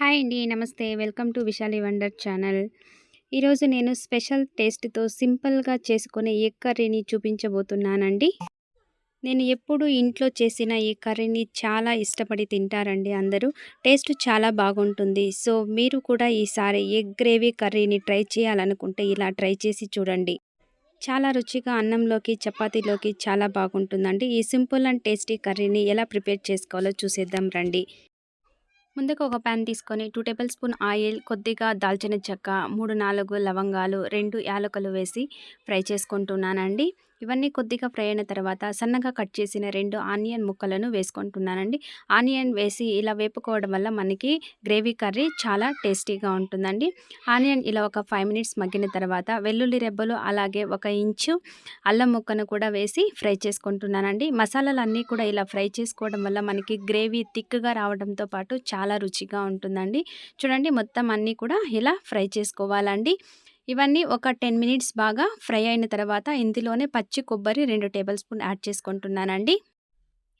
Hi అండి namaste. Welcome to Vishali wonder channel. ఈరోజు నేను స్పెషల్ టేస్ట్తో సింపుల్గా చేసుకునే ఎగ్ కర్రీని చూపించబోతున్నానండి? నేను ఎప్పుడు ఇంట్లో చేసిన ఈ కర్రీని చాలా ఇష్టపడి తింటారండి అందరూ. టేస్ట్ చాలా బాగుంటుంది. సో మీరు కూడా ఈసారి ఎగ్ గ్రేవీ కర్రీని ట్రై చేయాలనుకుంటే ఇలా ట్రై చేసి చూడండి. చాలా రుచిగా అన్నంలోకి చపాతీలోకి చాలా బాగుంటుందండి. ఈ సింపుల్ అండ్ టేస్టీ కర్రీని ఎలా ప్రిపేర్ చేసుకోవాలో చూసేద్దాం రండి. ముందుకు ఒక ప్యాన్ తీసుకొని టూ టేబుల్ స్పూన్ ఆయిల్ కొద్దిగా దాల్చిన చెక్క మూడు నాలుగు లవంగాలు రెండు యాలకులు వేసి ఫ్రై చేసుకుంటున్నానండి. ఇవన్నీ కొద్దిగా ఫ్రై అయిన తర్వాత సన్నగా కట్ చేసిన రెండు ఆనియన్ ముక్కలను వేసుకుంటున్నానండి. ఆనియన్ వేసి ఇలా వేపుకోవడం వల్ల మనకి గ్రేవీ కర్రీ చాలా టేస్టీగా ఉంటుందండి. ఆనియన్ ఇలా ఒక ఫైవ్ మినిట్స్ మగ్గిన తర్వాత వెల్లుల్లి రెబ్బలు అలాగే ఒక ఇంచు అల్లం ముక్కను కూడా వేసి ఫ్రై చేసుకుంటున్నానండి. మసాలాలు అన్నీ కూడా ఇలా ఫ్రై చేసుకోవడం వల్ల మనకి గ్రేవీ థిక్గా రావడంతో పాటు చాలా రుచిగా ఉంటుందండి. చూడండి మొత్తం అన్నీ కూడా ఇలా ఫ్రై చేసుకోవాలండి. ఇవన్నీ ఒక టెన్ మినిట్స్ బాగా ఫ్రై అయిన తర్వాత ఇందులోనే పచ్చి కొబ్బరి రెండు టేబుల్ స్పూన్ యాడ్ చేసుకుంటున్నానండి.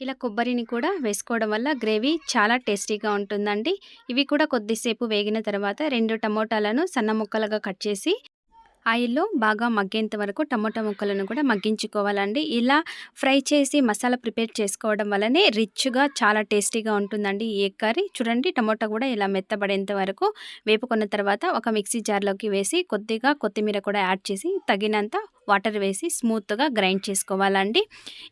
ఇలా కొబ్బరిని కూడా వేసుకోవడం వల్ల గ్రేవీ చాలా టేస్టీగా ఉంటుందండి. ఇవి కూడా కొద్దిసేపు వేగిన తర్వాత రెండు టమోటాలను సన్న ముక్కలుగా కట్ చేసి ఆయిల్లో బాగా మగ్గేంత వరకు టమోటా ముక్కలను కూడా మగ్గించుకోవాలండి. ఇలా ఫ్రై చేసి మసాలా ప్రిపేర్ చేసుకోవడం వల్లనే రిచ్గా చాలా టేస్టీగా ఉంటుందండి ఈ కర్రీ. చూడండి టమోటా కూడా ఇలా మెత్తబడేంత వరకు వేపుకున్న తర్వాత ఒక మిక్సీ జార్లోకి వేసి కొద్దిగా కొత్తిమీర కూడా యాడ్ చేసి తగినంత వాటర్ వేసి స్మూత్గా గ్రైండ్ చేసుకోవాలండి.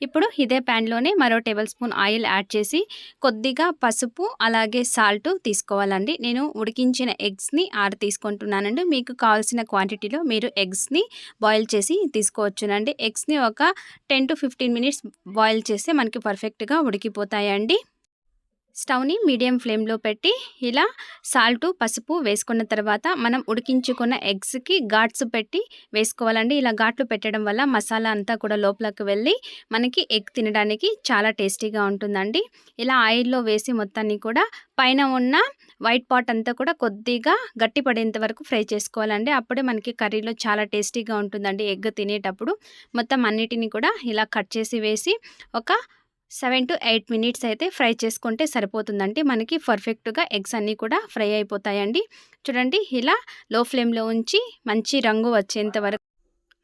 ఇప్పుడు ఇదే ప్యాన్లోనే మరో టేబుల్ స్పూన్ ఆయిల్ యాడ్ చేసి కొద్దిగా పసుపు అలాగే సాల్ట్ తీసుకోవాలండి. నేను ఉడికించిన ఎగ్స్ని ఆరు తీసుకుంటున్నానండి. మీకు కావాల్సిన క్వాంటిటీలో మీరు ఎగ్స్ని బాయిల్ చేసి తీసుకోవచ్చునండి. ఎగ్స్ని ఒక ten to fifteen minutes boil చేస్తే మనకి పర్ఫెక్ట్గా ఉడికిపోతాయండి. స్టవ్ని మీడియం ఫ్లేమ్లో పెట్టి ఇలా సాల్టు పసుపు వేసుకున్న తర్వాత మనం ఉడికించుకున్న ఎగ్స్కి ఘాట్స్ పెట్టి వేసుకోవాలండి. ఇలా ఘాట్లు పెట్టడం వల్ల మసాలా అంతా కూడా లోపలికి వెళ్ళి మనకి ఎగ్ తినడానికి చాలా టేస్టీగా ఉంటుందండి. ఇలా ఆయిల్లో వేసి మొత్తాన్ని కూడా పైన ఉన్న వైట్ పాట్ అంతా కూడా కొద్దిగా గట్టి పడేంత వరకు ఫ్రై చేసుకోవాలండి. అప్పుడే మనకి కర్రీలో చాలా టేస్టీగా ఉంటుందండి ఎగ్ తినేటప్పుడు. మొత్తం అన్నిటిని కూడా ఇలా కట్ చేసి వేసి ఒక సెవెన్ టు ఎయిట్ మినిట్స్ అయితే ఫ్రై చేసుకుంటే సరిపోతుందండి. మనకి పర్ఫెక్ట్గా ఎగ్స్ అన్నీ కూడా ఫ్రై అయిపోతాయండి. చూడండి ఇలా లో ఫ్లేమ్లో ఉంచి మంచి రంగు వచ్చేంత వరకు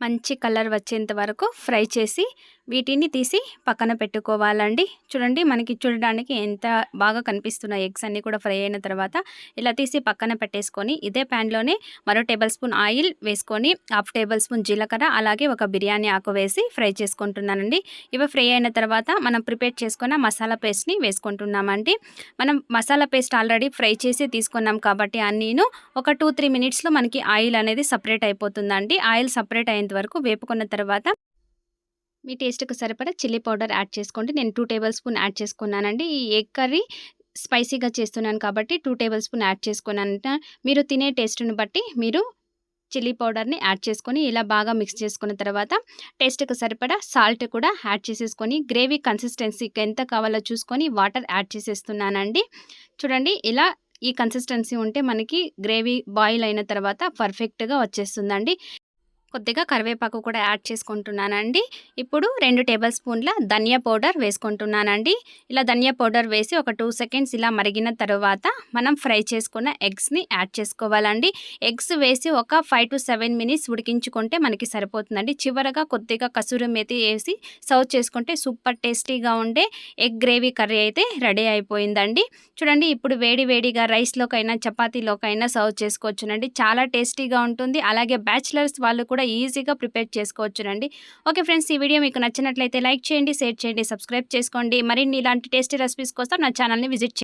మంచి కలర్ వచ్చేంత వరకు ఫ్రై చేసి వీటిని తీసి పక్కన పెట్టుకోవాలండి. చూడండి మనకి చూడడానికి ఎంత బాగా కనిపిస్తున్నాయి ఎగ్స్ అన్నీ కూడా ఫ్రై అయిన తర్వాత ఇలా తీసి పక్కన పెట్టేసుకొని ఇదే ప్యాన్లోనే మరో టేబుల్ స్పూన్ ఆయిల్ వేసుకొని హాఫ్ టేబుల్ స్పూన్ జీలకర్ర అలాగే ఒక బిర్యానీ ఆకు వేసి ఫ్రై చేసుకుంటున్నానండి. ఇవి ఫ్రై అయిన తర్వాత మనం ప్రిపేర్ చేసుకున్న మసాలా పేస్ట్ని వేసుకుంటున్నామండి. మనం మసాలా పేస్ట్ ఆల్రెడీ ఫ్రై చేసి తీసుకున్నాం కాబట్టి అన్నీను ఒక టూ త్రీ మినిట్స్లో మనకి ఆయిల్ అనేది సపరేట్ అయిపోతుందండి. ఆయిల్ సపరేట్ అయ్యేంత వరకు వేపుకున్న తర్వాత మీ టేస్ట్కి సరిపడా చిల్లీ పౌడర్ యాడ్ చేసుకోండి. నేను టూ టేబుల్ స్పూన్ యాడ్ చేసుకున్నానండి. ఈ ఎగ్ కర్రీ స్పైసీగా చేస్తున్నాను కాబట్టి టూ టేబుల్ స్పూన్ యాడ్ చేసుకున్నాను. మీరు తినే టేస్ట్ని బట్టి మీరు చిల్లీ పౌడర్ని యాడ్ చేసుకొని ఇలా బాగా మిక్స్ చేసుకున్న తర్వాత టేస్ట్కి సరిపడా సాల్ట్ కూడా యాడ్ చేసేసుకొని గ్రేవీ కన్సిస్టెన్సీకి ఎంత కావాలో చూసుకొని వాటర్ యాడ్ చేసేస్తున్నానండి. చూడండి ఇలా ఈ కన్సిస్టెన్సీ ఉంటే మనకి గ్రేవీ బాయిల్ అయిన తర్వాత పర్ఫెక్ట్గా వచ్చేస్తుందండి. కొద్దిగా కరివేపాకు కూడా యాడ్ చేసుకుంటున్నానండి. ఇప్పుడు రెండు టేబుల్ స్పూన్ల ధనియా పౌడర్ వేసుకుంటున్నానండి. ఇలా ధనియా పౌడర్ వేసి ఒక టూ సెకండ్స్ ఇలా మరిగిన తర్వాత మనం ఫ్రై చేసుకున్న ఎగ్స్ని యాడ్ చేసుకోవాలండి. ఎగ్స్ వేసి ఒక ఫైవ్ టు సెవెన్ మినిట్స్ ఉడికించుకుంటే మనకి సరిపోతుందండి. చివరగా కొద్దిగా కసూరి మెతి వేసి సర్వ్ చేసుకుంటే సూపర్ టేస్టీగా ఉండే ఎగ్ గ్రేవీ కర్రీ అయితే రెడీ అయిపోయిందండి. చూడండి ఇప్పుడు వేడి వేడిగా రైస్లోకైనా చపాతీలోకైనా సర్వ్ చేసుకోవచ్చునండి. చాలా టేస్టీగా ఉంటుంది. అలాగే బ్యాచిలర్స్ వాళ్ళు కూడా కూడా ఈజీగా ప్రిపేర్ చేసుకోవచ్చునండి. ఓకే ఫ్రెండ్స్ ఈ వీడియో మీకు నచ్చినట్లయితే లైక్ చేయండి షేర్ చేయండి సబ్స్క్రైబ్ చేసుకోండి. మరిన్ని ఇలాంటి టేస్టీ రెసిపీస్ కోసం నా ఛానల్ని విజిట్